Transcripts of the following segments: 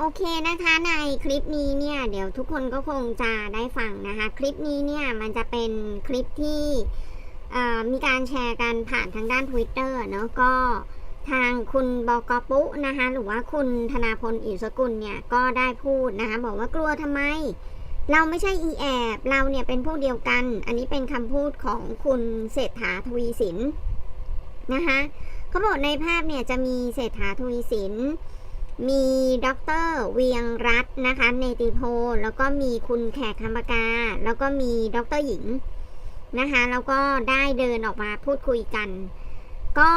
โอเคนะคะในคลิปนี้เนี่ยเดี๋ยวทุกคนก็คงจะได้ฟังนะคะ คลิปนี้เนี่ยมันจะเป็นคลิปที่มีการแชร์กันผ่านทางด้าน Twitter เนาะก็ทางคุณบอกปุนะคะหรือว่าคุณธนาพลอิสกุลเนี่ยก็ได้พูดนะคะบอกว่ากลัวทำไม เราไม่ใช่อีแอบเราเนี่ยเป็นพวกเดียวกัน อันนี้เป็นคำพูดของคุณเศรษฐาทวีสินนะคะเขาบอกในภาพเนี่ยจะมีเศรษฐาทวีสิน มีดรเวียงรัตน์นะคะ เนติโพ แล้วก็มีคุณแขกคำปากา แล้วก็มีดรหญิงนะคะ แล้วก็ได้เดินออกมาพูดคุยกัน ก็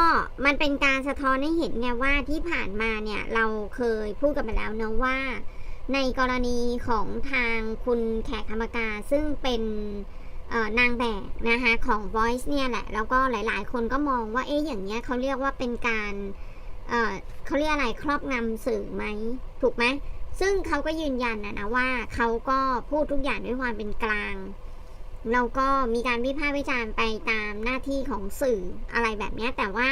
มันเป็นการสะท้อนให้เห็นไงว่าที่ผ่านมาเนี่ย เราเคยพูดกันไปแล้วเนอะว่า ในกรณีของทางคุณแขกคำปากา ซึ่งเป็นนางแบบนะคะของ Voice เนี่ยแหละ แล้วก็หลาย ๆ คนก็มองว่าเอ๊ะอย่างเงี้ยเขาเรียกว่าเป็นการ เเขาเรียกอะไรครอบงำสื่อไหมถูกไหมซึ่งเขาก็ยืนยันนะนะว่าเขาก็พูดทุกอย่างด้วยความเป็นกลางแล้วก็มีการวิพากษ์วิจารณ์ไปตามหน้าที่ของสื่ออะไรแบบนี้แต่ว่า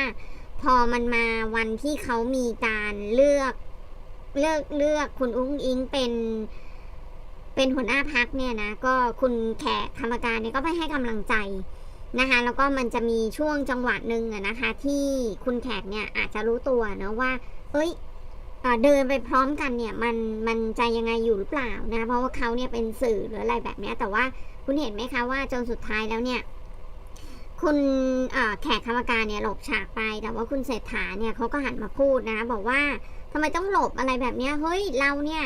พอมันมาวันที่เขามีการเลือกเลือกเลือกคุณอุ้งอิงเป็นเป็นหัวหน้าพักเนี่ยนะ ก็คุณแขกคำการเนี่ยก็ไปให้กำลังใจ นะคะแล้วก็มันจะมีช่วงจังหวะหนึ่งอะนะคะ ที่คุณแขกเนี่ยอาจจะรู้ตัวนะว่า เอ้ยเอเดินไปพร้อมกันเนี่ยมันมันใจยังไงอยู่หรือเปล่านะเพราะว่าเขาเนี่ยเป็นสื่อหรืออะไรแบบนี้แต่ว่าคุณเห็นไหมคะว่าจนสุดท้ายแล้วเนี่ยคุณแขกคำการเนี่ยหลบฉากไป แต่ว่าคุณเศรษฐาเนี่ยเขาก็หันมาพูดนะ บอกว่าทำไมต้องหลบอะไรแบบเนี้ยเฮ้ยเราเนี่ย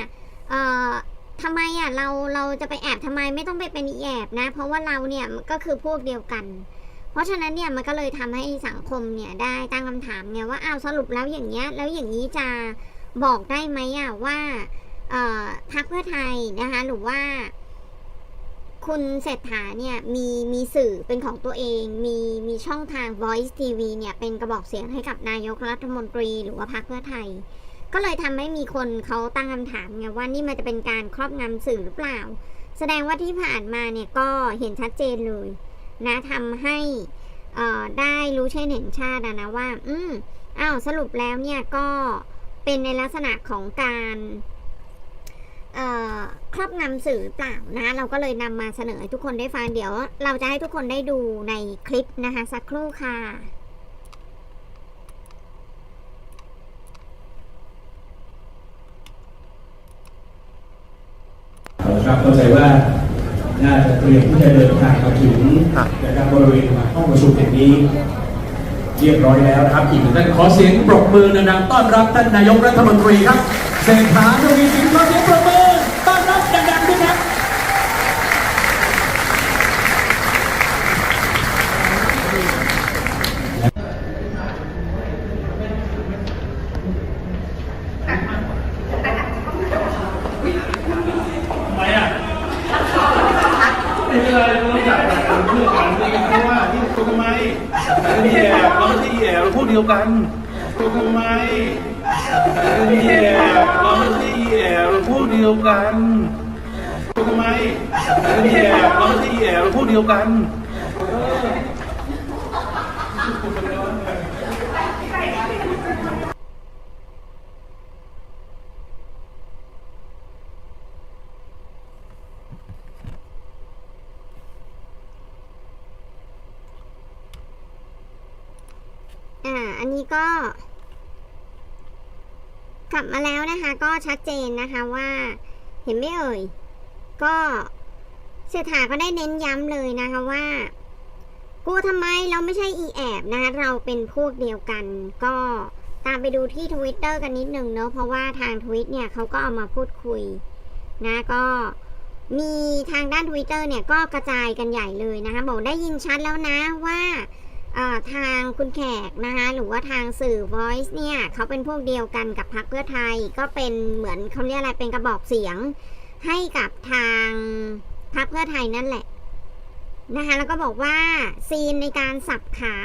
ทำไมอะเราเราจะไปแอบทำไมไม่ต้องไปเป็นอีแอบนะ เพราะว่าเราเนี่ยก็คือพวกเดียวกัน เพราะฉะนั้นเนี่ยมันก็เลยทำให้สังคมเนี่ยได้ตั้งคำถามไงว่าอ้าวสรุปแล้วอย่างเงี้ยแล้วอย่างนี้จะบอกได้ไหมอะว่าเอ่อพรรคเพื่อไทยนะคะหรือว่า คุณเศรษฐาเนี่ยมีมีสื่อเป็นของตัวเอง มีมีช่องทาง Voice TV เนี่ยเป็นกระบอกเสียงให้กับนายกรัฐมนตรี หรือว่าพรรคเพื่อไทย ก็เลยทำให้มีคนเขาตั้งคำถามไงว่านี่มันจะเป็นการครอบงำสื่อหรือเปล่า แสดงว่าที่ผ่านมาเนี่ยก็เห็นชัดเจนเลยนะทำให้ได้รู้ใช่เห็นชาตินะว่า อืมอ้าวสรุปแล้วเนี่ยก็เป็นในลักษณะของการครอบงำสื่อหรือเปล่านะเราก็เลยนำมาเสนอให้ทุกคนได้ฟังเดี๋ยว เราจะให้ทุกคนได้ดูในคลิปนะคะสักครู่ค่ะ ครับเข้าใจว่าน่าจะเตรียมที่จะเดินทางมาถึงนะครับบริเวณห้องประชุมแห่งนี้ เรียบร้อยแล้วนะครับอีกหนึ่งท่านขอเสียงปรบมือดังๆต้อนรับท่านนายกรัฐมนตรีครับเศรษฐาทวีสินขอเสียงปรบมือต้อนรับดังๆด้วยครับ ทำไมอะไม่เป็นไรเราต้องจับกันเพื่อกันเลยเพราะว่าที่ เราไม่แอบเราไม่ใช่แอบเราพูดเดียวกันตัวทำไมนี่แอบเราไม่ใช่แอบเราพูดเดียวกันตัวทำไมนี่แอบเราไม่ใช่แอบเราพูดเดียวกัน อ่า อันนี้ก็ กลับมาแล้วนะคะ ก็ชัดเจนนะคะว่า เห็นไหมเอ่ย ก็เศรษฐาก็ได้เน้นย้ำเลยนะคะว่ากลัวทำไมเราไม่ใช่อีแอบนะคะเราเป็นพวกเดียวกัน ก็ตามไปดูที่ทวิตเตอร์กันนิดนึงเนาะเพราะว่าทางทวิตเนี่ยเขาก็เอามาพูดคุยนะก็มีทางด้าน Twitter เนี่ยก็กระจายกันใหญ่เลยนะคะบอกได้ยินชัดแล้วนะว่า ทางคุณแขกนะคะหรือว่าทางสื่อ Voice เนี่ยเขาเป็นพวกเดียวกันกับพรรคเพื่อไทย ก็เป็นเหมือนเขาเรียกอะไรเป็นกระบอกเสียง ให้กับทางพรรคเพื่อไทยนั่นแหละนะคะแล้วก็บอกว่าซีนในการสับขา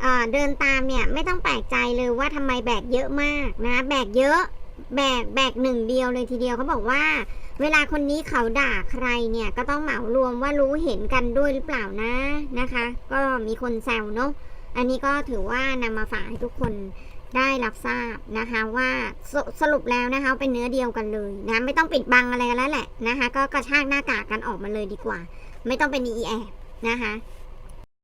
เเดินตามเนี่ยไม่ต้องแปลกใจเลยว่าทำไมแบกเยอะมากนะแบกเยอะแบกแบกหนึ่งเดียวเลยทีเดียวเขาบอกว่า เวลาคนนี้เขาด่าใครเนี่ยก็ต้องเหมารวมว่ารู้เห็นกันด้วยหรือเปล่านะนะคะ ก็มีคนแซวเนาะอันนี้ก็ถือว่านำมาฝากให้ทุกคนได้รับทราบนะคะว่าสสรุปแล้วนะคะเป็นเนื้อเดียวกันเลยนะไม่ต้องปิดบังอะไรกันแล้วแหละนะคะ ก็กระชากหน้ากากกันออกมาเลยดีกว่า ไม่ต้องเป็นอีแอบนะคะ